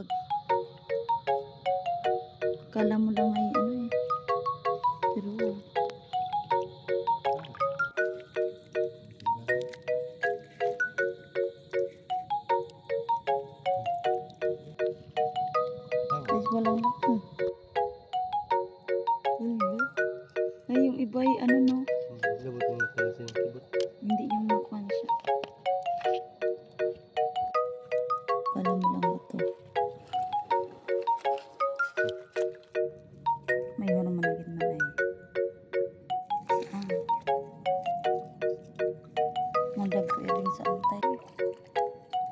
bag. Kala mo lang ay ano eh. Pero guys walang. Hindi. Ay yung iba ay ano no. Labot mo na sa kibot. Mandag ko iling sa antay.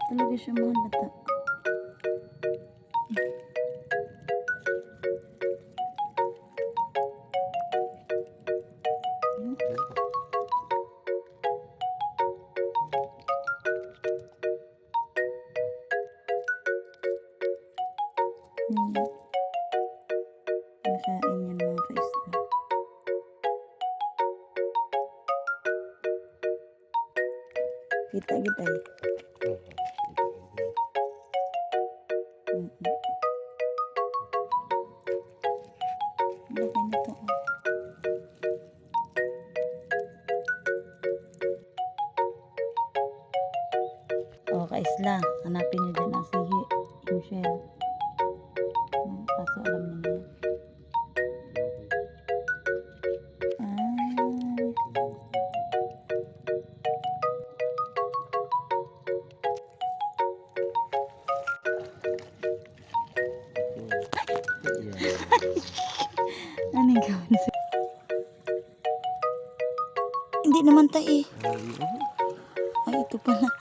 Talaga siya mahalata. Hmm. Kita kita. Mm -mm. Oh. Oh, kaisla. Hanapin niyo dyan ang Anong gawin sa... Hindi naman tayo eh. Ay, ito pala.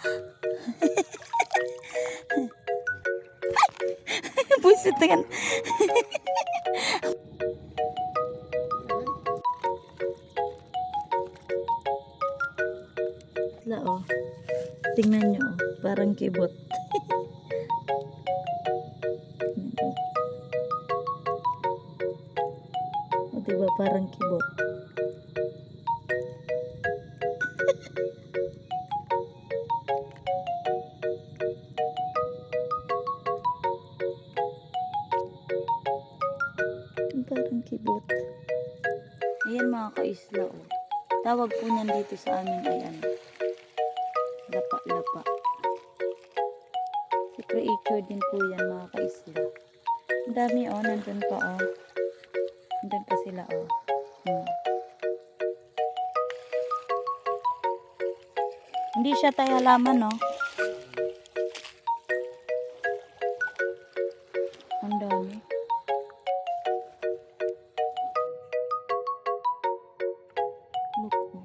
Buisit na yan. La, oh. Tingnan nyo, oh. Parang kibot. Parang kibot. Parang kibot. Ayan mga kaisla, oh. Tawag po niyan dito sa amin ay ano, lapa-lapa. Si creature din po yan mga kaisla. Ang dami oh, nandun pa oh. Nandun pa sila oh. Hmm. Hindi siya tayo halaman no. Ang dami. Look oh.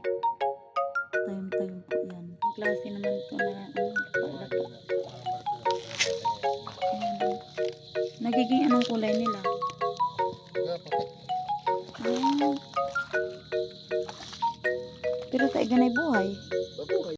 Yan. Ang naman to na ano, oh. Nagiging anong kulay nila? Pero tayo ganay buhay.